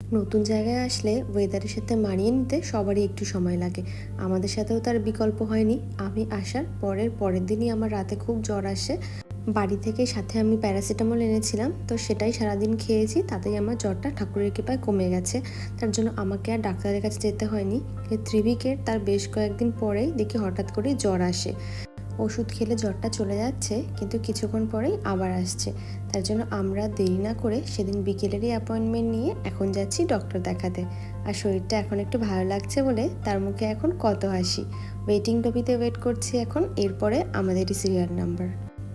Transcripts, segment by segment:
নতুন জায়গায় আসলে ওয়েদারের সাথে মানিয়ে নিতে সবারই একটু সময় লাগে। আমাদের সাথেও তার বিকল্প হয়নি। আমি আসার পরের পরের দিনই আমার রাতে খুব জ্বর আসে। বাড়ি থেকে সাথে আমি প্যারাসিটামল এনেছিলাম, তো সেটাই সারাদিন খেয়েছি, তাতেই আমার জ্বরটা ঠাকুরের কৃপায় কমে গেছে। তার জন্য আমাকে আর ডাক্তারের কাছে যেতে হয়নি। ত্রিবিকের তার বেশ কয়েকদিন পরেই দেখি হঠাৎ করেই জ্বর আসে। ওষুধ খেলে জ্বরটা চলে যাচ্ছে, কিন্তু কিছুক্ষণ পরেই আবার আসছে। তার জন্য আমরা দেরি না করে সেদিন বিকেলেরই অ্যাপয়েন্টমেন্ট নিয়ে এখন যাচ্ছি ডক্টর দেখাতে। আর শরীরটা এখন একটু ভালো লাগছে বলে তার মুখে এখন কত হাসি। ওয়েটিং টপিতে ওয়েট করছি এখন, এরপরে আমাদেরই সিরিয়াল নাম্বার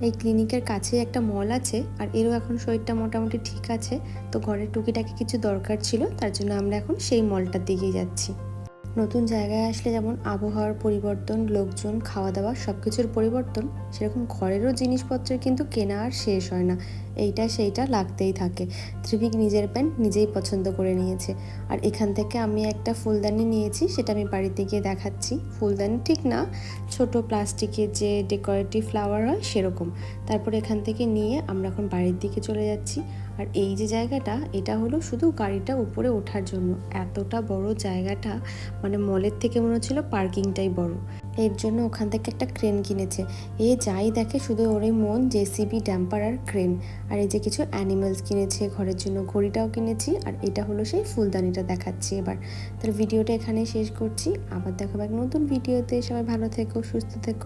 এই ক্লিনিকের কাছেই একটা মল আছে, আর এরও এখন শরীরটা মোটামুটি ঠিক আছে। তো ঘরের টুকিটাকি কিছু দরকার ছিল, তার জন্য আমরা এখন সেই মলটার দিকেই যাচ্ছি। নতুন জায়গায় আসলে যেমন আবহাওয়ার পরিবর্তন, লোকজন, খাওয়া দাওয়া সব কিছুর পরিবর্তন, সেরকম ঘরেরও জিনিসপত্রের কিন্তু কেনা আর শেষ হয় না। এইটা সেইটা লাগতেই থাকে। ত্রিভিক নিজের প্যান্ট নিজেই পছন্দ করে নিয়েছে। আর এখান থেকে আমি একটা ফুলদানি নিয়েছি, সেটা আমি বাড়িতে গিয়ে দেখাচ্ছি। ফুলদানি ঠিক না, ছোট প্লাস্টিকের যে ডেকোরেটিভ ফ্লাওয়ার হয় সেরকম। তারপর এখান থেকে নিয়ে আমরা এখন বাড়ির দিকে চলে যাচ্ছি। আর এই যে জায়গাটা, এটা হলো শুধু গাড়িটা উপরে ওঠার জন্য। এতটা বড় জায়গাটা মানে মলের থেকে মনে হচ্ছিল পার্কিংটাই বড়। এর জন্য ওখান থেকে একটা ক্রেন কিনেছে। এ যাই দেখে শুধু ওরে মন, জেসিবি, ড্যাম্পার আর ক্রেন। আর এই যে কিছু অ্যানিমালস কিনেছে, ঘরের জন্য ঘড়িটাও কিনেছি, আর এটা হলো সেই ফুলদানিটা দেখাচ্ছি এবার। তার ভিডিওটা এখানে শেষ করছি। আবার দেখাবো এক নতুন ভিডিওতে। সবাই ভালো থেকো, সুস্থ থেকো।